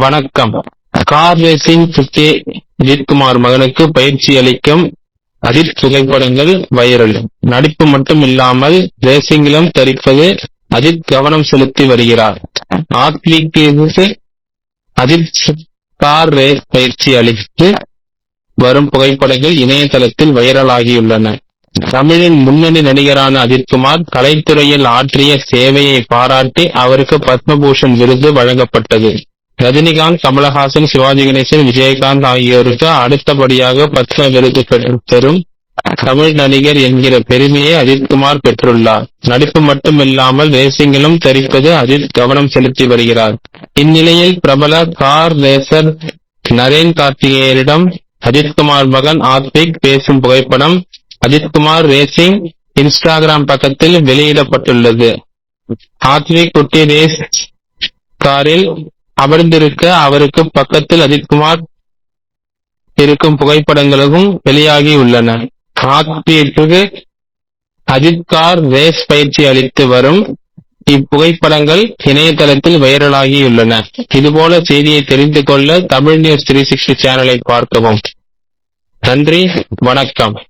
வணக்கம். Car racing fifty Ajithkumar மகனுக்கு பயிற்சி அளிக்கும் அஜித் புகைப்படங்கள் வைரல். நடிப்பு மட்டும் இல்லாமல் ரேசிங்கிலும் தரிப்பது அஜித் கவனம் செலுத்தி வருகிறார். அஜித் கார் ரேஸ் பயிற்சி அளித்து வரும் புகைப்படங்கள் இணையதளத்தில் வைரலாகியுள்ளன. தமிழின் முன்னணி நடிகரான அஜித்குமார் கலைத்துறையில் ஆற்றிய சேவையை பாராட்டி அவருக்கு பத்மபூஷன் விருது வழங்கப்பட்டது. ரஜினிகாந்த் கமலஹாசன் சிவாஜி கணேசன் விஜயகாந்த் ஆகியோருக்கு அடுத்தபடியாக பத்ம விருது பெற்று- பெறும் தமிழ் நடிகர் என்கிற பெருமையை அஜித்குமார் பெற்றுள்ளார். நடிப்பு மட்டுமில்லாமல் ரேசிங்கிலும் தெரிப்பது அஜித் கவனம் செலுத்தி வருகிறார். இந்நிலையில் பிரபல கார் ரேசர் நரேன் கார்த்திகேயரிடம் அஜித்குமார் மகன் ஆத்விக் பேசும் புகைப்படம் அஜித்குமார் ரேசிங் இன்ஸ்டாகிராம் பக்கத்தில் வெளியிடப்பட்டுள்ளது. ஆத்விக் குட்டி ரேஸ் காரில் அமர்ந்திருக்க அவருக்கு பக்கத்தில் அஜித்குமார் இருக்கும் புகைப்படங்களும் வெளியாகி உள்ளன. ஆத்விக்கு அஜித் கார் ரேஸ் பயிற்சி அளித்து வரும் இப்புகைப்படங்கள் இணையதளத்தில் வைரலாகியுள்ளன இதுபோல செய்தியை தெரிந்து கொள்ள தமிழ் நியூஸ் த்ரீ சிக்ஸ்டி சேனலை பார்க்கவும். நன்றி வணக்கம்.